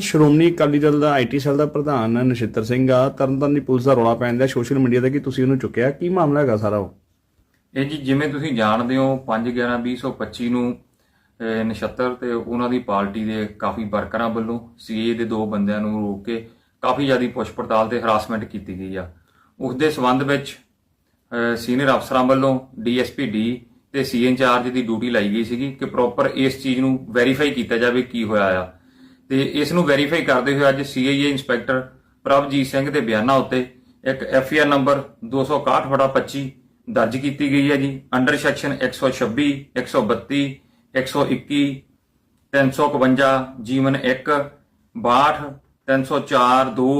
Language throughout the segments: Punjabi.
ਸ਼੍ਰੋਮਣੀ ਅਕਾਲੀ ਦਲ ਦਾ ਆਈਟੀ ਸੈੱਲ ਦਾ ਪ੍ਰਧਾਨ ਨਛਿੱਤਰ ਸਿੰਘ ਆ, ਤਰਨਤਾਰਨ ਦੀ ਪੁਲਿਸ ਦਾ ਰੌਲਾ ਪੈਂਦਾ ਸੋਸ਼ਲ ਮੀਡੀਆ ਤੇ ਕਿ ਤੁਸੀਂ ਉਹਨੂੰ ਚੁੱਕਿਆ? ਕੀ ਮਾਮਲਾ ਹੈਗਾ ਸਾਰਾ ਉਹ? ਇਹ ਜੀ ਜਿਵੇਂ ਤੁਸੀਂ ਜਾਣਦੇ ਹੋ 5/11/2025 ਨੂੰ ਨਛੱਤਰ ਤੇ ਉਹਨਾਂ ਦੀ ਪਾਰਟੀ ਦੇ ਕਾਫੀ ਵਰਕਰਾਂ ਵੱਲੋਂ ਸੀਏ ਦੇ ਦੋ ਬੰਦਿਆਂ ਨੂੰ ਰੋਕ ਕੇ ਕਾਫੀ ਜ਼ਿਆਦਾ ਪੁੱਛ ਪੜਤਾਲ ਤੇ ਹਰਾਸਮੈਂਟ ਕੀਤੀ ਗਈ ਆ। ਉਸ ਦੇ ਸਬੰਧ ਵਿੱਚ ਸੀਨੀਅਰ ਅਫਸਰਾਂ ਵੱਲੋਂ ਡੀਐਸਪੀ ਡੀ ਤੇ ਸੀ ਇੰਚਾਰਜ ਦੀ ਡਿਊਟੀ ਲਾਈ ਗਈ ਸੀਗੀ ਕਿ ਪ੍ਰੋਪਰ ਇਸ ਚੀਜ਼ ਨੂੰ ਵੈਰੀਫਾਈ ਕੀਤਾ ਜਾਵੇ ਕੀ ਹੋਇਆ ਆ। ਤੇ ਇਸ ਨੂੰ ਵੈਰੀਫਾਈ ਕਰਦੇ ਹੋਏ ਅੱਜ ਸੀਆਈਏ ਇੰਸਪੈਕਟਰ ਪ੍ਰਭਜੀਤ ਸਿੰਘ ਦੇ ਬਿਆਨਾਂ ਉੱਤੇ ਇੱਕ ਐਫਆਈਆਰ ਨੰਬਰ 261/25 ਦਰਜ ਕੀਤੀ ਗਈ ਹੈ ਜੀ। ਅੰਡਰ ਸੈਕਸ਼ਨ 126 132 121 351 ਜੀਵਨ 1 62 304 2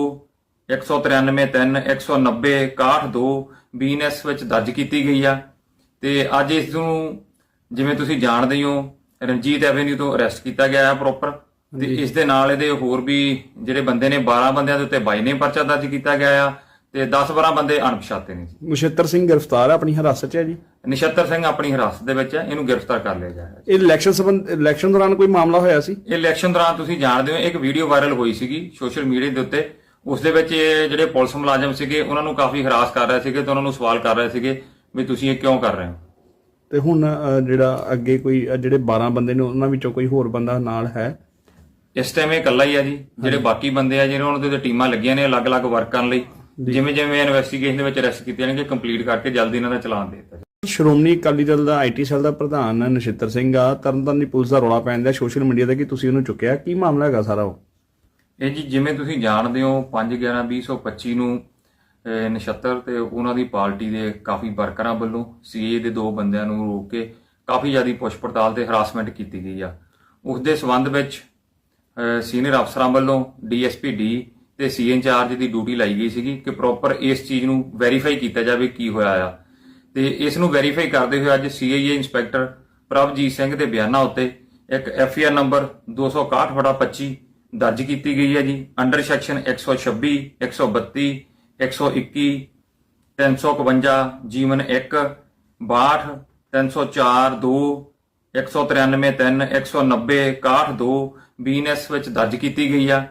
193 3 190 61 2 ਬੀਐਨਐਸ ਵਿੱਚ ਦਰਜ ਕੀਤੀ ਗਈ ਆ। ਤੇ ਅੱਜ ਇਸ ਨੂੰ ਜਿਵੇਂ ਤੁਸੀਂ ਜਾਣਦੇ ਹੋ ਰਣਜੀਤ ਐਵੇਨਿਊ ਤੋਂ ਅਰੈਸਟ ਕੀਤਾ ਗਿਆ ਹੈ ਪ੍ਰੋਪਰ ਤੇ ਇਸ ਦੇ ਨਾਲ ਇਹਦੇ ਹੋਰ ਵੀ ਜਿਹੜੇ ਬੰਦੇ ਨੇ 12 ਬੰਦਿਆਂ ਦੇ ਉੱਤੇ ਬਾਈ ਨੇ ਪਰਚਾ ਦਰਜ ਕੀਤਾ ਗਿਆ ਆ ਤੇ 10-12 ਬੰਦੇ ਅਣਪਛਾਤੇ ਨੇ ਜੀ। ਨਛਿੱਤਰ ਸਿੰਘ ਗ੍ਰਿਫਤਾਰ ਹੈ ਆਪਣੀ ਹਿਰਾਸਤ 'ਚ ਹੈ ਜੀ? ਨਿਸ਼ਤਰ ਸਿੰਘ ਆਪਣੀ ਹਿਰਾਸਤ ਦੇ ਵਿੱਚ ਹੈ ਇਹਨੂੰ ਗ੍ਰਿਫਤਾਰ ਕਰ ਲਿਆ ਗਿਆ ਹੈ ਇਹ ਇਲੈਕਸ਼ਨ ਸੰਬੰਧ ਇਲੈਕਸ਼ਨ ਦੌਰਾਨ ਕੋਈ ਮਾਮਲਾ ਹੋਇਆ ਸੀ? ਇਹ ਇਲੈਕਸ਼ਨ ਦੌਰਾਨ ਤੁਸੀਂ ਜਾਣਦੇ ਹੋ ਇੱਕ ਵੀਡੀਓ ਵਾਇਰਲ ਹੋਈ ਸੀਗੀ ਸੋਸ਼ਲ ਮੀਡੀਆ ਦੇ ਉੱਤੇ। ਉਸ ਦੇ ਵਿੱਚ ਇਹ ਜਿਹੜੇ ਪੁਲਿਸ ਮੁਲਾਜ਼ਮ ਸੀਗੇ ਉਹਨਾਂ ਨੂੰ ਕਾਫੀ ਹਰਾਸ ਕਰ ਰਹੇ ਸੀਗੇ ਤੇ ਉਹਨਾਂ ਨੂੰ ਸਵਾਲ ਕਰ ਰਹੇ ਸੀਗੇ ਵੀ ਤੁਸੀਂ ਇਹ ਕਿਉਂ ਕਰ ਰਹੇ ਹੋ? ਤੇ ਹੁਣ ਜਿਹੜਾ ਅੱਗੇ ਕੋਈ ਜਿਹੜੇ 12 ਬੰਦੇ ਨੇ ਉਹਨਾਂ ਵਿੱਚੋਂ ਕੋਈ ਹੋਰ ਬੰਦਾ ਨਾਲ ਹੈ? ਇਸ ਟਾਈਮ ਇਹ ਇਕੱਲਾ ਹੀ ਆ ਜੀ ਜਿਹੜੇ ਬਾਕੀ ਬੰਦੇ ਆ ਜਿਹੜੇ ਉਹਨਾਂ ਦੇ ਟੀਮਾਂ ਲੱਗੀਆਂ ਨੇ ਅਲੱਗ-ਅਲੱਗ ਵਰਕ ਕਰਨ ਲਈ ਜਿਵੇਂ ਜਿਵੇਂ ਇਨਵੈਸਟੀਗੇਸ਼ਨ ਦੇ ਵਿੱਚ ਅਰੈਸਟ ਕੀਤੇ ਜਾਣਗੇ ਕੰਪਲੀਟ ਕਰਕੇ ਜਲਦੀ ਇਹਨਾਂ ਦਾ ਚਲਾਨ ਦੇ ਦਿੱਤਾ। ਸ਼੍ਰੋਮਣੀ ਅਕਾਲੀ ਦਲ ਦਾ ਆਈਟੀ ਸੈੱਲ ਦਾ ਪ੍ਰਧਾਨ ਨਛਿੱਤਰ ਸਿੰਘ ਆ ਤਰਨਤਾਰਨ ਦੀ ਪੁਲਿਸ ਦਾ ਰੌਲਾ ਪੈਂਦਾ ਸੋਸ਼ਲ ਮੀਡੀਆ ਤੇ ਕਿ ਤੁਸੀਂ ਉਹਨੂੰ ਚੁੱਕਿਆ ਕੀ ਮਾਮਲਾ ਹੈਗਾ ਸਾਰਾ ਉਹ? ਇਹ ਜੀ ਜਿਵੇਂ ਤੁਸੀਂ ਜਾਣਦੇ ਹੋ 5/11/2025 ਨੂੰ ਅਹ, ਨਛੱਤਰ ਤੇ ਉਹਨਾਂ ਦੀ ਪਾਰਟੀ ਦੇ ਕਾਫੀ ਵਰਕਰਾਂ ਵੱਲੋਂ ਸੀਏ ਦੇ ਦੋ ਬੰਦਿਆਂ ਨੂੰ ਰੋਕ ਕੇ ਕਾਫੀ ਜ਼ਿਆਦਾ ਪੁੱਛ ਪੜਤਾਲ ਤੇ ਹਰਾਸਮੈਂਟ ਕੀਤੀ ਗਈ ਆ। ਉਸ ਦੇ ਸਬੰਧ ਵਿੱਚ ਸੀਨੀਅਰ ਅਫਸਰਾਂ ਵੱਲੋਂ ਡੀਐਸਪੀ ਡੀ ਤੇ ਸੀ ਇੰਚਾਰਜ ਦੀ ਡਿਊਟੀ ਲਾਈ ਗਈ ਸੀਗੀ ਕਿ ਪ੍ਰੋਪਰ ਇਸ ਚੀਜ਼ ਨੂੰ ਵੈਰੀਫਾਈ ਕੀਤਾ ਜਾਵੇ ਕੀ ਹੋਇਆ ਆ। ਤੇ ਇਸ ਨੂੰ ਵੈਰੀਫਾਈ ਕਰਦੇ ਹੋਏ ਅੱਜ ਸੀਆਈਏ ਇੰਸਪੈਕਟਰ ਪ੍ਰਭਜੀਤ ਸਿੰਘ ਦੇ ਬਿਆਨਾਂ ਉੱਤੇ ਇੱਕ ਐਫਆਈਆਰ ਨੰਬਰ 261/25 ਦਰਜ ਕੀਤੀ ਗਈ ਹੈ ਜੀ। ਅੰਡਰ ਸੈਕਸ਼ਨ 126 132 121 351 ਜੀਵਨ 1 62 304 2 193 3 190 61 2 ਬੀਐਨਐਸ ਵਿੱਚ ਦਰਜ ਕੀਤੀ ਗਈ ਆ।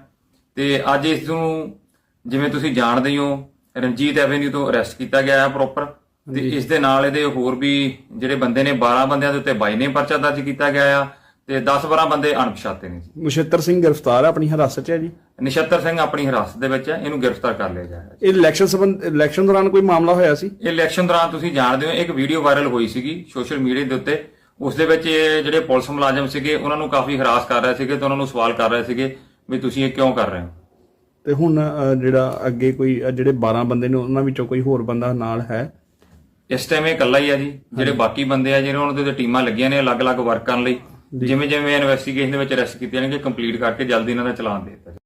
ਤੇ ਅੱਜ ਇਸ ਨੂੰ ਜਿਵੇਂ ਤੁਸੀਂ ਜਾਣਦੇ ਹੋ ਰਣਜੀਤ ਐਵੇਨਿਊ ਤੋਂ ਅਰੈਸਟ ਕੀਤਾ ਗਿਆ ਹੈ ਪ੍ਰੋਪਰ। ਤੇ ਇਸ ਦੇ ਨਾਲ ਇਹਦੇ ਹੋਰ ਵੀ ਜਿਹੜੇ ਬੰਦੇ ਨੇ 12 ਬੰਦਿਆਂ ਦੇ ਉੱਤੇ ਬਾਈ ਨੇ ਪਰਚਾ ਦਰਜ ਕੀਤਾ ਗਿਆ ਆ ਤੇ 10-12 ਬੰਦੇ ਅਣਪਛਾਤੇ ਨੇ ਜੀ। ਨਛਿੱਤਰ ਸਿੰਘ ਗ੍ਰਿਫਤਾਰ ਹੈ ਆਪਣੀ ਹਿਰਾਸਤ 'ਚ ਹੈ ਜੀ? ਨਿਸ਼ਤਰ ਸਿੰਘ ਆਪਣੀ ਹਿਰਾਸਤ ਦੇ ਵਿੱਚ ਹੈ ਇਹਨੂੰ ਗ੍ਰਿਫਤਾਰ ਕਰ ਲਿਆ ਗਿਆ ਹੈ। ਇਹ ਇਲੈਕਸ਼ਨ ਸੰਬੰਧ ਇਲੈਕਸ਼ਨ ਦੌਰਾਨ ਕੋਈ ਮਾਮਲਾ ਹੋਇਆ ਸੀ? ਇਹ ਇਲੈਕਸ਼ਨ ਦੌਰਾਨ ਤੁਸੀਂ ਜਾਣਦੇ ਹੋ ਇੱਕ ਵੀਡੀਓ ਵਾਇਰਲ ਹੋਈ ਸੀਗੀ ਸੋਸ਼ਲ ਮੀਡੀਆ ਦੇ ਉੱਤੇ। ਉਸ ਦੇ ਵਿੱਚ ਜਿਹੜੇ ਪੁਲਿਸ ਮੁਲਾਜ਼ਮ ਸੀਗੇ ਉਹਨਾਂ ਨੂੰ ਕਾਫੀ ਹਰਾਸ ਕਰ ਰਹੇ ਸੀਗੇ ਤੇ ਉਹਨਾਂ ਨੂੰ ਸਵਾਲ ਕਰ ਰਹੇ ਸੀਗੇ ਵੀ ਤੁਸੀਂ ਇਹ ਕਿਉਂ ਕਰ ਰਹੇ ਹੋ? ਤੇ ਹੁਣ ਜਿਹੜਾ ਅੱਗੇ ਕੋਈ ਜਿਹੜੇ 12 ਬੰਦੇ ਨੇ ਉਹਨਾਂ ਵਿੱਚੋਂ ਕੋਈ ਹੋਰ ਬੰਦਾ ਨਾਲ ਹੈ? ਇਸ ਟਾਈਮ ਇਹ ਇਕੱਲਾ ਹੀ ਆ ਜੀ। ਜਿਹੜੇ ਬਾਕੀ ਬੰਦੇ ਆ ਜਿਹੜੇ ਉਹਨਾਂ ਦੇ ਟੀਮਾਂ ਲੱਗੀਆਂ ਨੇ ਅਲੱਗ-ਅਲੱਗ ਵਰਕ ਕਰਨ ਲਈ ਜਿਵੇਂ ਜਿਵੇਂ ਇਨਵੈਸਟੀਗੇਸ਼ਨ ਦੇ ਵਿੱਚ ਅਰੈਸਟ ਕੀਤੇ ਜਾਣਗੇ ਕੰਪਲੀਟ ਕਰਕੇ ਜਲਦੀ ਇਹਨਾਂ ਦਾ ਚਲਾਨ ਦੇ ਦਿੱਤਾ।